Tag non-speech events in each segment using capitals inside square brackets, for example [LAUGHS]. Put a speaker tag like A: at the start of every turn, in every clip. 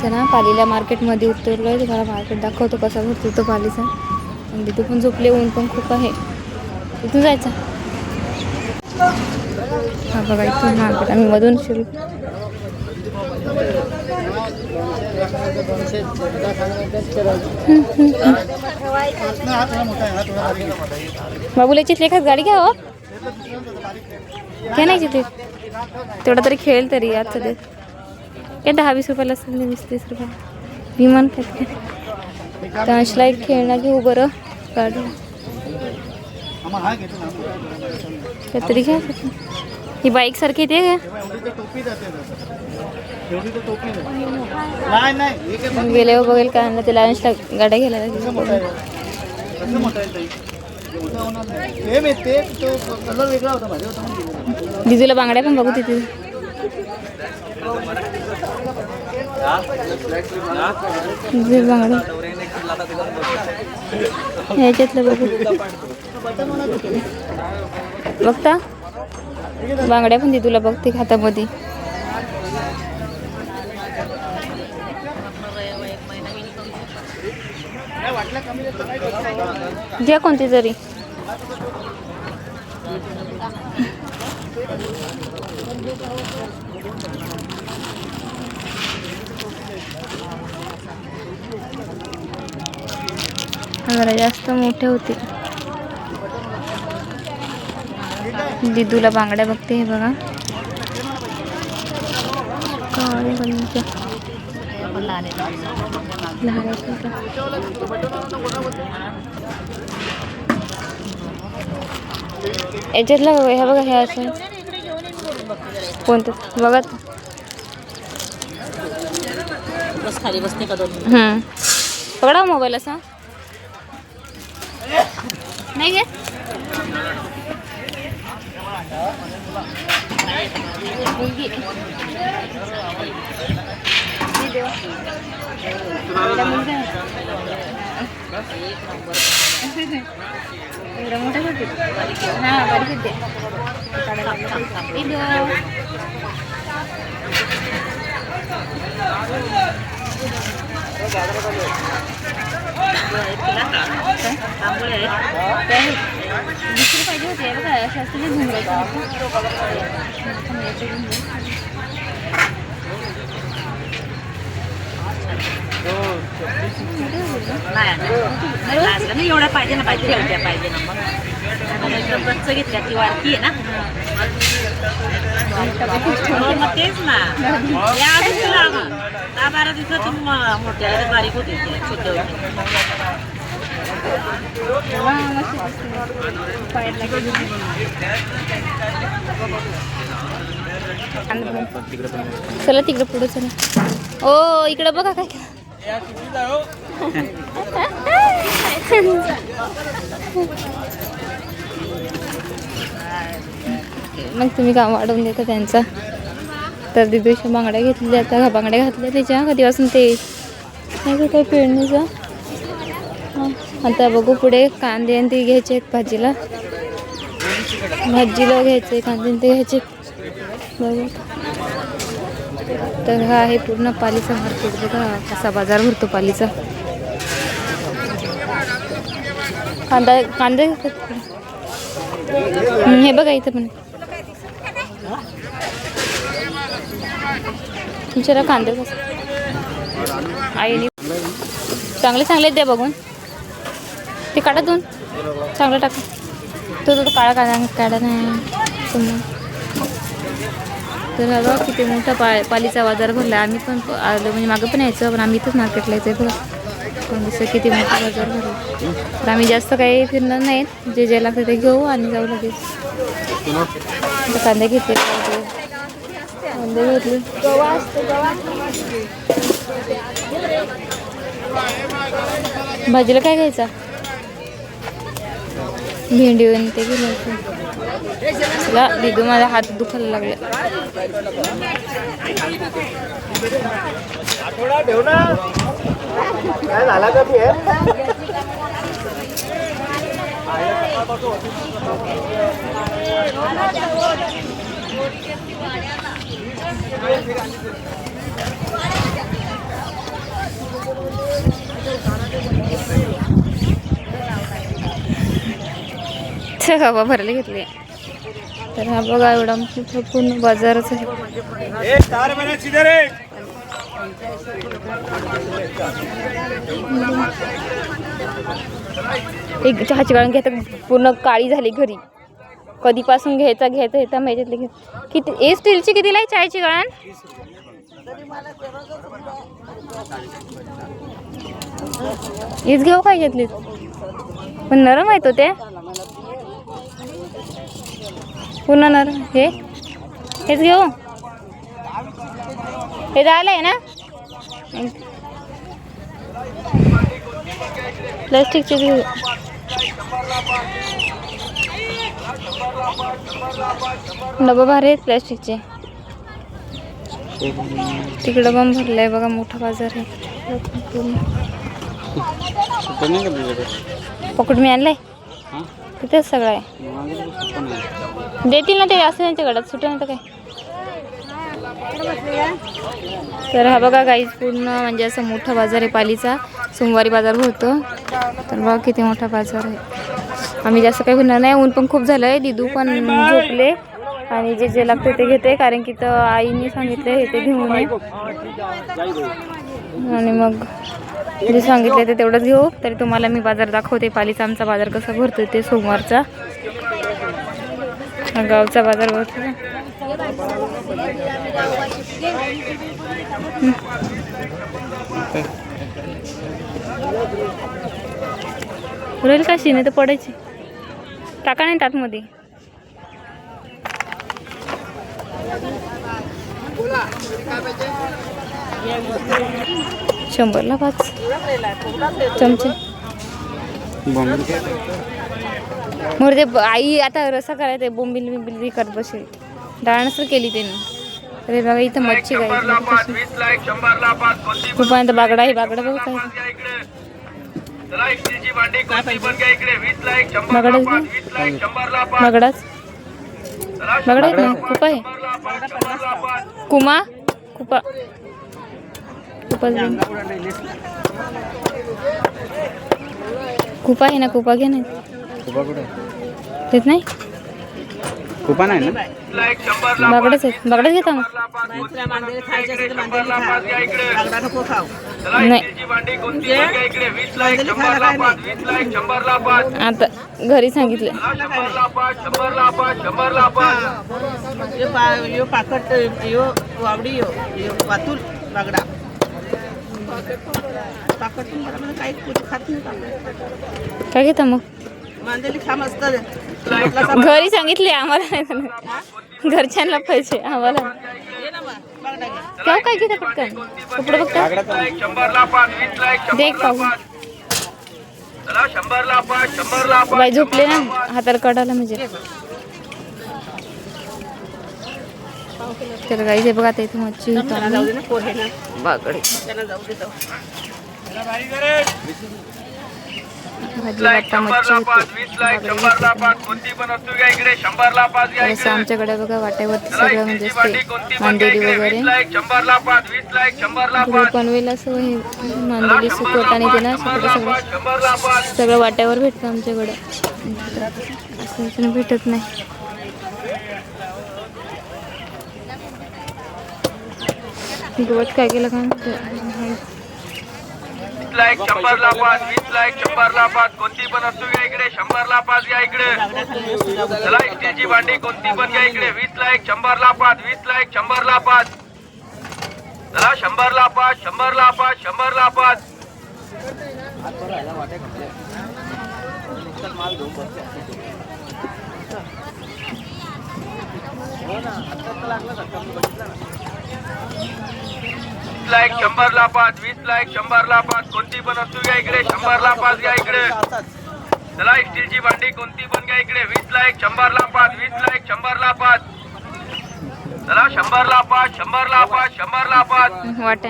A: इथं ना पालीला मार्केटमध्ये उतरलो आहे तुम्हाला मार्केट दाखवतो कसा भरतो तो पालीचा. आणि तिथे पण झोपले ऊन पण खूप आहे. इथून जायचं. हा बघा इथून मार्केट. आम्ही मधून शिरू बाबूला याच्यातली एखाद गाडी घ्या हो. घ्या नाही तिथे तेवढा तरी खेळेल तरी आज सध्या काय दहा वीस रुपयाला असेल नाही वीस तीस रुपये. विमान काय त्याशला एक खेळणं घेऊ बरं. गाडी काहीतरी घ्या. ही बाईक सारखी येते
B: काय
A: का गेल्यावर बघेल का? आणलं त्याला अंशला गाड्या घ्यायला लागेल.
B: ते तो
A: बांगड्या पण बघू तिथे. हिरवे बांगडे ह्याच्यातलं बघू. बघता? बांगड्या पण दे तुला बघते हातामध्ये. घ्या कोणती तरी जरा जास्त मोठे होते. दिदूला बांगड्या बघते हे बघा? याच्यातलं बघा ह्या बघा ह्या असं. कोणतं? बघा.
C: बस खाली बसते का दोन
A: हम्म. पकडा मोबाईल असा. नाही घेत मुलगी. ही देवा. एवढा मुलगा आहे. एवढा मोठा का ते? हा बारीक आहे ते.
C: तांबोळी आहेत
A: ते दुसरी पाहिजे होती बघा अशा
C: नाही. एवढ्या पाहिजे ना पाहिजे एवढ्या पाहिजे ना. मग एकदम गच्च घेतल्या ती वाढती आहे ना. हो, मग तेच ना. या अजून तुला दहा बारा दिवसातून म- मोठे आहे, बारीक होते ते, छोटे होते
A: चला तिकडे पुढे चला. ओ इकडे बघा काय [LAUGHS] मग तुम्ही काम वाढवून देता त्यांचा. तर दिदूच्या बांगड्या घेतल्या आता बांगड्या घातल्या त्याच्या कधीपासून ते नाही काय पेरणीचं आता बघू पुढे कांदे आणि ते घ्यायचे आहेत भाजीला. भाजीला घ्यायचे कांदे आणि ते घ्यायचे बघू तर हा आहे पूर्ण पालीचा मार्केट. बघा कसा बाजार भरतो पालीचा. कांदा कांदे हे बघा इथं पण. तुमच्या कांदे कसं? आईने चांगले चांगले द्या बघून. ते काढा दोन. चांगलं टाका. तो तो काळा काढा काढा नाही. तुम्ही तर हा किती मोठा पा पालीचा बाजार भरला. आम्ही पण आलो म्हणजे मागं पण यायचं पण आम्ही इथंच मार्केटला यायचं बघा. पण दिसतं किती मोठा बाजार भरला. तर आम्ही जास्त काही फिरणार नाहीत. जे जे लागतं ते घेऊ आणि जाऊ लगेच. कांदे घेतले कांदे. घेतले. भाजीला काय घ्यायचा? भेंडी वगैरे ते घ्यायचं चला दिदू माझा हात दुखायला लागले.
B: आठवडा ठेव ना. काय झाला
A: हवा भरली घेतली. तर हा बघा एवढा पूर्ण बाजारच आहे एक चहाची गाळण घेतात पूर्ण काळी झाली घरी. कधीपासून घ्यायचा घ्यायचा घेता माहिती घे किती ए स्टीलची कितीला आहे चहाची गाळण हीच घेऊ काय घेतली पण नरम आहेत होते पूर्ण नरम. हे? हेच घेऊ? हे झालं आहे ना? प्लास्टिकचे घेऊ डबा भारी आहेत प्लास्टिकचे. तिकडं पण भरलाय बघा मोठा बाजार आहे. पकड मी आणलाय. तिथेच सगळं आहे. देतील ना ते असं त्यांच्याकडं. सुटं नाही तर काय? तर हा बघा गाईज पूर्ण म्हणजे असं मोठा बाजार आहे पालीचा. सोमवारी बाजार होतो. तर बघा किती मोठा बाजार आहे. आम्ही जास्त काही होणार नाही. ऊन पण खूप झालं आहे दिदू पण झोपले. आणि जे जे लागते ते घेते कारण की तर आईने सांगितलं हे ते घेऊन ये. आणि मग जे सांगितले ते तेवढंच घेऊ. तरी तुम्हाला मी बाजार दाखवते. पालीचा आमचा बाजार कसा भरतो ते सोमवारचा. हा गावचा बाजार भरतो ना. राहील का तर पडायची? टाका नाही तातमध्ये शंभरला पाच. चमचे. मोरते आई आता रसा करायचा बोंबिल बिंबिल करत बसेल. डाळ केली त्यांनी अरे बघा इथं मच्छी आहे बागडा आहे बागडा बघ काय. बागडाच बागडाच? बागडा आहेत ना खूप आहे. कुमा? कुपा? कुपा कुपा आहे ना कुपा घे ना देत नाही?
D: कुपा नाही ना?
A: बागडच आहेत. बागडच घेता मग? नाही. आता घरी सांगितलं.
C: पाकट यो वावडी यो यो वातूल बागडा पाकट पण मला म्हणे काही कुठे खात नाही का?
A: काय घेता मग? घरी सांगितले आम्हाला. घरच्यांना पैसे आम्हाला. काय घेता पटकन? कपडे बघता? देख पाहू बाई झोपले ना हाताला कडाला म्हणजे. तर गाईच आहे बघा आता इथे मच्छी होतो
C: त्यांना जाऊ दे ना पोहे ना
A: बागडे
C: त्यांना जाऊ दे जाऊ.
A: भाजी वाटता मच्छी होते असं आमच्याकडे बघा वाट्यावरती सगळं म्हणजे मांदेली वगैरे. पनवेल असं हे मांदेली सुकट आणि ते ना सगळं सगळं. सगळं वाट्यावर भेटतं आमच्याकडे. असं भेटत नाही. गवत काय केलं का?
E: लाख एक वीस शंभरला पाच कोणती पण असू घ्या इकडे शंभरला पाच घ्या इकडे.
C: बागडा खाली
E: चला स्टीलची भांडी कोणती पण घ्या इकडे. वीस एक शंभरला पाच वीस लाख शंभरला पाच. चला शंभरला पाच शंभरला पाच शंभरला पाच. वीस लाख शंभरला पाच वीस लाख शंभरला पाच कोणती पण असू घ्या इकडे शंभरला पाच घ्या इकडे. चला स्टीलची भांडी कोणती पण घ्या इकडे वीस लाख शंभरला पाच वीस लाख शंभरला पाच. चला शंभरला पाच शंभरला पाच शंभरला पाच.
A: वाटा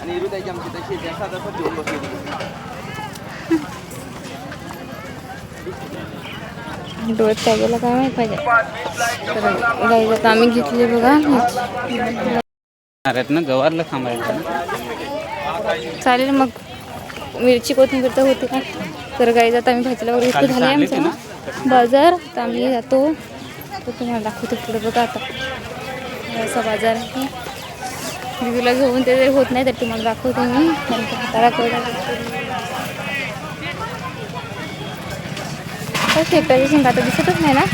D: आणि इरुताईची आमची तशी जसा तसा घेऊन बसली
A: डोळ्यात काय गेलं काय माहीत पाहिजे. तर आम्ही घेतली बघा.
D: ना जवाहरला थांबायचं
A: चालेल मग. मिरची कोथिंबीर तर होते का? तर काही आता आम्ही भाजीला वगैरे इतकं झालं आमचं बाजार तर आम्ही जातो. तर तुम्हाला दाखवतो पुढे बघा आता. असा बाजार आहे. दिदीला घेऊन ते जरी होत नाही तर तुम्हाला दाखवते मी. हाताला कळलं खेकड्याची शिंग तर दिसतच नाही ना.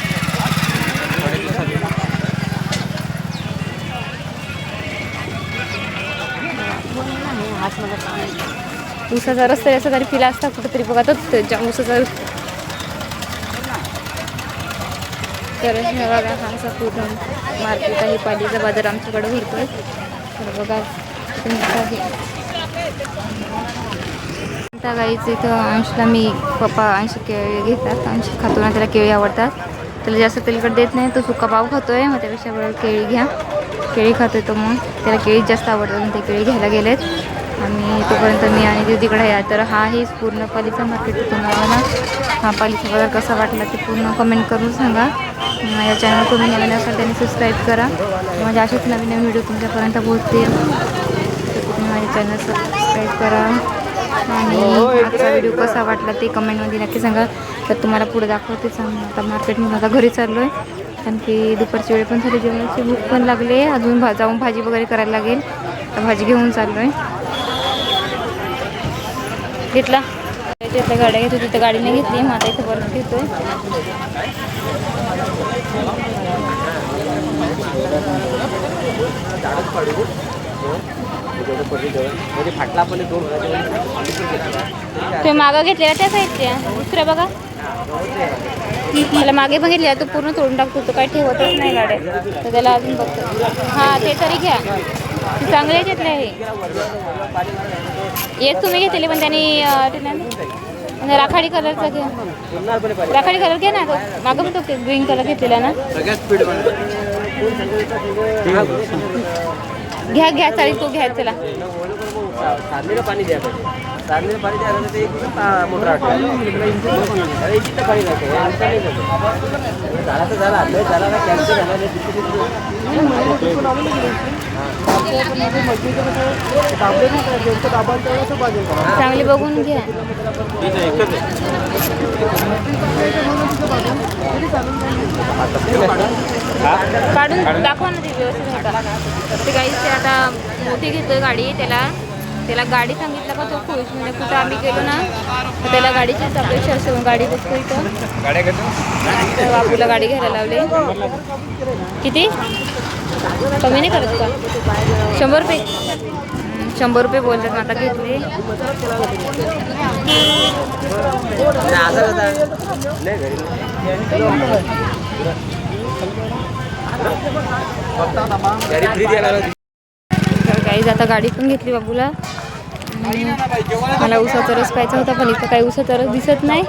A: उसाचा रस्ता आहे, तरी पिला असता कुठेतरी बघा तर उसाचा तर बघा हा असा पूर्ण मार्केट आहे पालीचा बाजार आमच्याकडे भरतोय. तर बघा आता गाईच इथं अंशला मी पप्पा अंश केळी घेतात अंश खातो ना त्याला केळी आवडतात. त्याला जास्त तेलकट देत नाही तो सुका पाव खातो आहे मग त्यापेक्षा बरोबर केळी घ्या. केळी खातो तो मग. त्याला केळी जास्त आवडतात मग ते केळी घ्यायला गेलेत. आणि तोपर्यंत मी आणि ते तिकडे या तर हा हेच पूर्ण पालीचा मार्केट तुम्हाला ना हा पालीचा बाजार कसा वाटला ते पूर्ण कमेंट करून सांगा. माझ्या चॅनल तुम्ही नवीन असाल त्यांनी सबस्क्राईब करा. म्हणजे असेच नवीन नवीन व्हिडिओ तुमच्यापर्यंत पोहोचतील. तर तुम्ही माझ्या चॅनल सबस्क्राईब करा. आणि आजचा व्हिडिओ कसा वाटला ते कमेंटमध्ये नक्की सांगा. तर तुम्हाला पुढे दाखवते सांग आता मार्केटमध्ये आता घरी चाललो आहे कारण की दुपारची वेळ पण झाली जेवणाची भूक पण लागली आहे. अजून भा जाऊन भाजी वगैरे करायला लागेल. तर भाजी घेऊन चाललो आहे घेतला? त्याच्यातल्या गाड्या घेतो तिथं गाडी नाही घेतली. मग आता इथं परत घेतोय
D: फाटला पण
A: मागं घेतलेला त्या साईडच्या दुसऱ्या बघा. मला मागे बघितल्या तो पूर्ण तोडून टाकतो तो काही ठेवतच नाही गाड्या. तर त्याला अजून बघतो. हां ते तरी घ्या. ते चांगले घेतले आहे एक तुम्ही घेतलेली पण त्यांनी आणि राखाडी कलरचा घ्या. राखाडी कलर घ्या ना तो मागं पण तो ग्रीन कलर घेतलेला ना.
D: सगळ्यात स्पीड
A: घ्या घ्या चालेल तो घ्या चला.
D: साधलेलं पाणी द्या पाहिजे साधलेलं पाणी द्यायला तर ते एकदम पा- मोटर आठवलं अरे इथे तर पाणी लागतं आमचं नाही लागतं. झाला तर झाला. नाही झाला ना कॅन्सर झाला. नाही दुसरी दुसरी
A: चांगली बघून घ्या. काढून दाखवा ना ती व्यवस्थित ते गाडी ते आता मोठी घेतोय गाडी त्याला त्याला गाडी सांगितलं का तो खुश? म्हणजे कुठं आम्ही गेलो ना त्याला गाडीचीच अपेक्षा असते गाडी बघतो इथं. बापूला गाडी घ्यायला लावली. किती? कमी नाही करत का? शंभर रुपये? शंभर रुपये बोलतात आता घेतले.
D: नाही, गाडी
A: आता गाडी पण घेतली बाबूला. मला उसाचा रस प्यायचा होता पण इथं काही उसाचा रस दिसत नाही.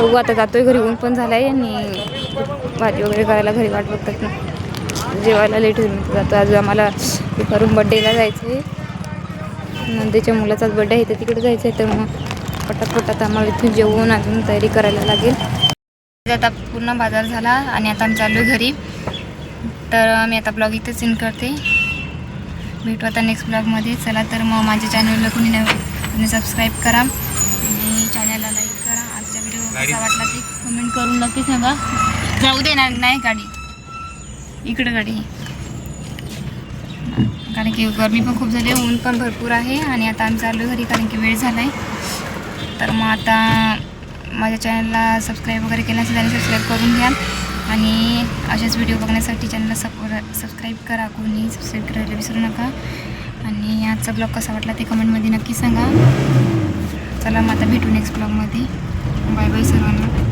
A: बघू आता जातोय घरी ऊन पण झालाय आणि भाजी वगैरे करायला घरी वाट बघतात ना. जेवायला लेट होईल जातो. आज आम्हाला दुपारून बड्डेला जायचं आहे नंदेच्या मुलाचाच बड्डे आहे तर तिकडे जायचं आहे तर मग पटापटात आम्हाला इथून जेवून अजून तयारी करायला लागेल. आता पूर्ण बाजार झाला आणि आता आम्ही चाललो घरी. तर मी आता ब्लॉग इथेच इन करते. भेटू आता नेक्स्ट ब्लॉगमध्ये चला तर मग माझ्या चॅनलला कोणी नवीन सबस्क्राईब करा. आणि चॅनलला लाईक करा. आजचा व्हिडिओ कसा वाटला ते कमेंट करून नक्की सांगा. जाऊ देणार नाही गाडी. इकडं गाडी. कारण की गरमी पण खूप झाली ऊन पण भरपूर आहे आणि आता आम्ही चाललो घरी कारण की वेळ झाला आहे तर मग आता माझ्या चॅनलला सबस्क्राईब वगैरे केलं असेल त्याने सबस्क्राईब करून घ्या. आणि असेच व्हिडिओ बघण्यासाठी चॅनलला सप सबस्क्राईब करा. कोणी सबस्क्राईब करायला विसरू नका. आणि आजचा ब्लॉग कसा वाटला ते कमेंटमध्ये नक्की सांगा. चला मग आता भेटू नेक्स्ट ब्लॉगमध्ये बाय बाय सर्वांना.